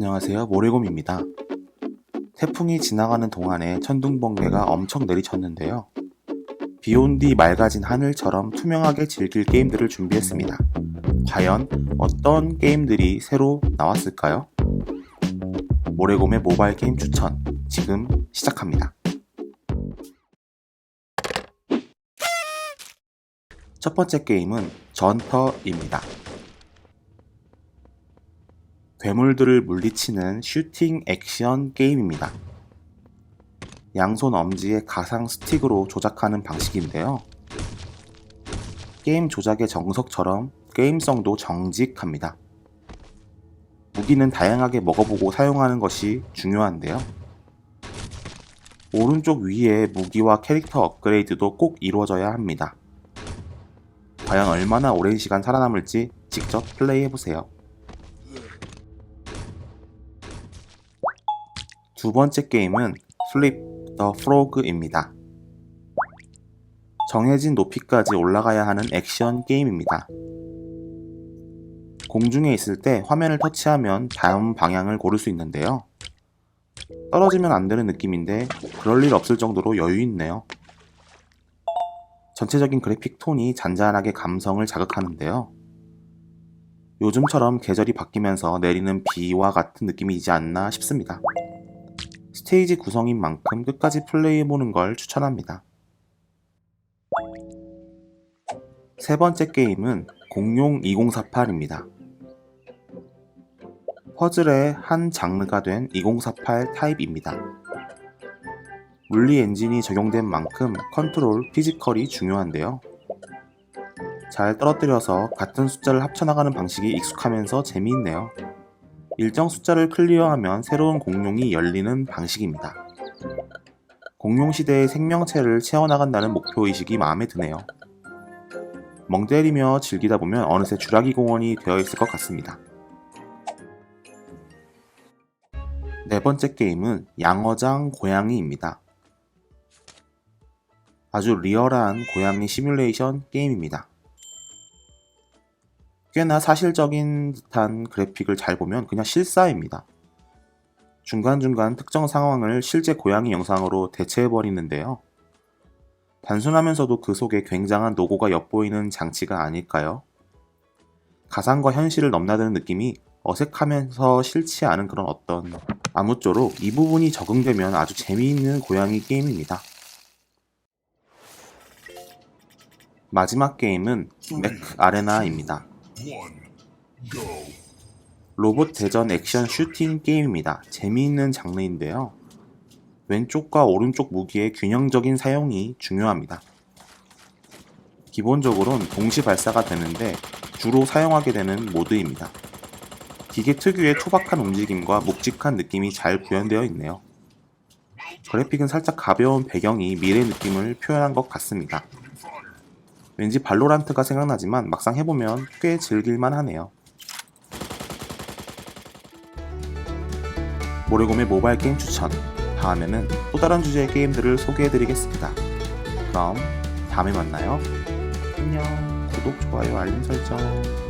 안녕하세요. 모래곰입니다. 태풍이 지나가는 동안에 천둥 번개가 엄청 내리쳤는데요. 비 온 뒤 맑아진 하늘처럼 투명하게 즐길 게임들을 준비했습니다. 과연 어떤 게임들이 새로 나왔을까요? 모래곰의 모바일 게임 추천 지금 시작합니다. 첫 번째 게임은 전터입니다. 괴물들을 물리치는 슈팅 액션 게임입니다. 양손 엄지에 가상 스틱으로 조작하는 방식인데요. 게임 조작의 정석처럼 게임성도 정직합니다. 무기는 다양하게 먹어보고 사용하는 것이 중요한데요. 오른쪽 위에 무기와 캐릭터 업그레이드도 꼭 이루어져야 합니다. 과연 얼마나 오랜 시간 살아남을지 직접 플레이해보세요. 두 번째 게임은 플립 더 프로그입니다. 정해진 높이까지 올라가야 하는 액션 게임입니다. 공중에 있을 때 화면을 터치하면 다음 방향을 고를 수 있는데요. 떨어지면 안 되는 느낌인데 그럴 일 없을 정도로 여유 있네요. 전체적인 그래픽 톤이 잔잔하게 감성을 자극하는데요. 요즘처럼 계절이 바뀌면서 내리는 비와 같은 느낌이지 않나 싶습니다. 스테이지 구성인 만큼 끝까지 플레이해보는 걸 추천합니다. 세 번째 게임은 공룡 2048입니다. 퍼즐의 한 장르가 된 2048 타입입니다. 물리 엔진이 적용된 만큼 컨트롤, 피지컬이 중요한데요. 잘 떨어뜨려서 같은 숫자를 합쳐나가는 방식이 익숙하면서 재미있네요. 일정 숫자를 클리어하면 새로운 공룡이 열리는 방식입니다. 공룡 시대의 생명체를 채워나간다는 목표의식이 마음에 드네요. 멍 때리며 즐기다 보면 어느새 주라기 공원이 되어 있을 것 같습니다. 네 번째 게임은 양어장 고양이입니다. 아주 리얼한 고양이 시뮬레이션 게임입니다. 꽤나 사실적인 듯한 그래픽을 잘 보면 그냥 실사입니다. 중간중간 특정 상황을 실제 고양이 영상으로 대체해버리는데요. 단순하면서도 그 속에 굉장한 노고가 엿보이는 장치가 아닐까요? 가상과 현실을 넘나드는 느낌이 어색하면서 싫지 않은 그런 어떤 아무쪼록 이 부분이 적응되면 아주 재미있는 고양이 게임입니다. 마지막 게임은 맥 아레나입니다. 로봇 대전 액션 슈팅 게임입니다. 재미있는 장르인데요. 왼쪽과 오른쪽 무기의 균형적인 사용이 중요합니다. 기본적으로는 동시 발사가 되는데 주로 사용하게 되는 모드입니다. 기계 특유의 투박한 움직임과 묵직한 느낌이 잘 구현되어 있네요. 그래픽은 살짝 가벼운 배경이 미래 느낌을 표현한 것 같습니다. 왠지 발로란트가 생각나지만 막상 해보면 꽤 즐길만 하네요. 모래곰의 모바일 게임 추천. 다음에는 또 다른 주제의 게임들을 소개해드리겠습니다. 그럼 다음에 만나요. 안녕. 구독, 좋아요, 알림 설정.